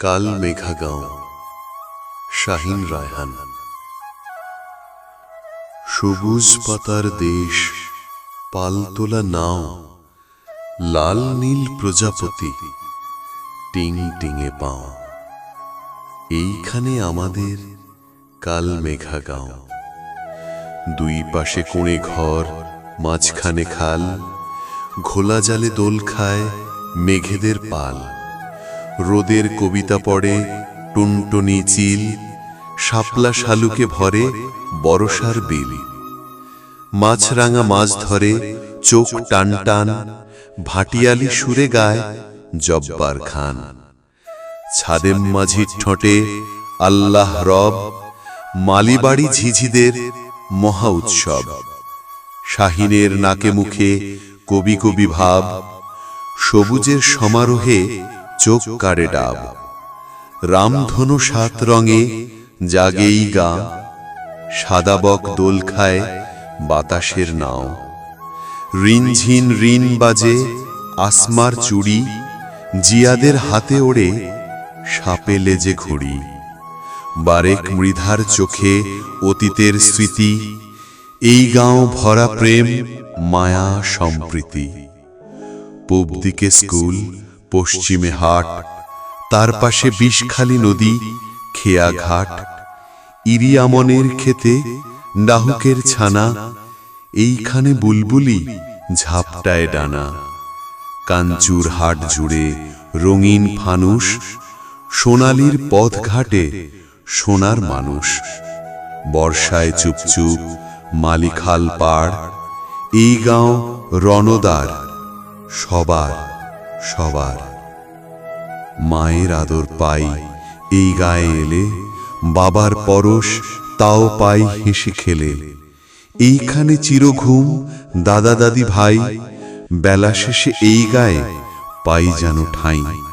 কাল মেঘাগাঁও, শাহিন রায়হান। সবুজ পাতার দেশ, পালতোলা নাও, লাল নীল প্রজাপতি, টিং টিঙে পাও। এইখানে আমাদের কাল মেঘাগাঁও। দুই পাশে কোণে ঘর, মাঝখানে খাল, ঘোলা জালে দোল খায় মেঘেদের পাল। রোদের কবিতা পড়ে, টুনটুনি চিল, শাপলা শালুকে ভরে বরসার বিল। মাছরাঙা মাছ ধরে, চোখ টান টান, ভাটিয়ালি সুরে গায় জব্বার খান। ছাদেম মাঝির ঠোঁটে আল্লাহ রব, মালিবাড়ি ঝিঝিদের মহা উৎসব। শাহিনের নাকে মুখে কবি কবি ভাব, সবুজের সমারোহে চোখ কাড়ে ডাব। রামধনু সাত রঙে জাগেই গা। সাদা বক দোল খায় বাতাসের নাও। রিনঝিন রিন বাজে আসমার চুড়ি। জিয়াদের হাতে ওড়ে সাপে লেজে ঘুড়ি। বারেক মৃধার চোখে অতীতের স্মৃতি। এই গাঁও ভরা প্রেম, মায়া, সম্প্রীতি। পূব দিকে স্কুল পশ্চিমে হাট, তার পাশে বিষখালী নদী, খেয়া ঘাট, ইরিয়ামনের খেতে ডাহুকের ছানা, এইখানে বুলবুলি, ঝাপটায় ডানা। কাঞ্চুর হাট জুড়ে রঙিন ফানুস সোনালির পথ ঘাটে সোনার মানুষ। বর্ষায় চুপচুপ মালিখাল পাড়, এই গাঁও রণদার সবার। সবার। মায়ের আদর পাই এই গায়ে এলে, বাবার পরশ তাও পাই হেসে খেলে। এইখানে চিরঘুম দাদা দাদি ভাই, বেলা শেষে এই গায়ে পাই যেন ঠাঁই।